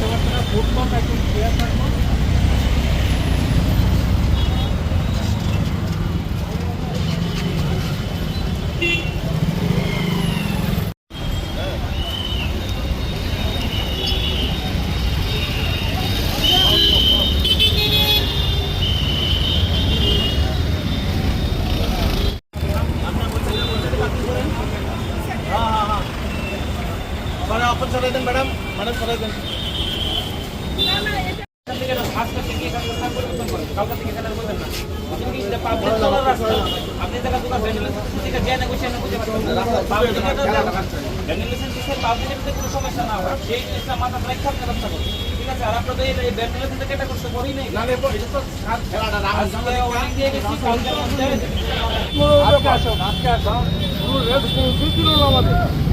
वाटतं फुटबॉल टाकून खेळत मग మేడం మేడం సరే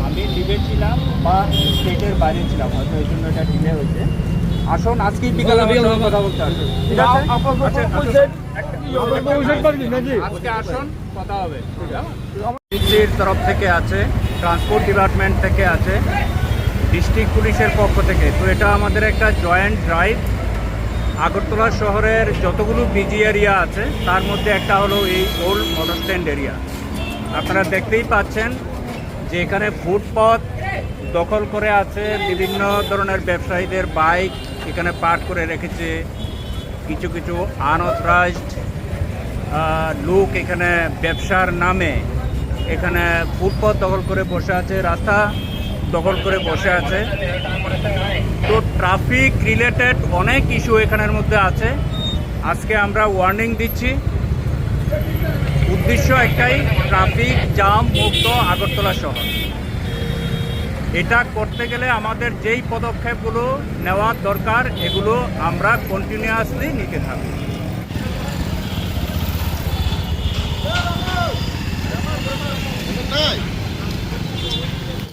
আমি ডিবে ছিলাম বা স্টেটের বাইরে ছিলাম হয়তো এই জন্য এটা ডিলে হয়েছে। আসুন আজকেই বিকালে কথা বলতে আসুন ঠিক আছে। আজকে আসুন কথা হবে। ডিসির তরফ থেকে আছে ট্রান্সপোর্ট ডিপার্টমেন্ট থেকে আছে ডিস্ট্রিক্ট পুলিশের পক্ষ থেকে। তো এটা আমাদের একটা জয়েন্ট ড্রাইভ। আগরতলা শহরের যতগুলো বিজি এরিয়া আছে তার মধ্যে একটা হলো এই ওল্ড মোটর স্ট্যান্ড এরিয়া। আপনারা দেখতেই পাচ্ছেন যে এখানে ফুটপথ দখল করে আছে বিভিন্ন ধরনের ব্যবসায়ীদের বাইক এখানে পার্ক করে রেখেছে কিছু কিছু আনঅথরাইজড লোক এখানে ব্যবসার নামে এখানে ফুটপথ দখল করে বসে আছে, রাস্তা দখল করে বসে আছে। তো ট্রাফিক রিলেটেড অনেক ইস্যু এখানের মধ্যে আছে। আজকে আমরা ওয়ার্নিং দিচ্ছি। উদ্দেশ্য একটাই ট্রাফিক জাম মুক্ত আগরতলা শহর। এটা করতে গেলে আমাদের যেই পদক্ষেপগুলো নেওয়ার দরকার এগুলো আমরা কন্টিনিউয়াসলি নিতে থাকব।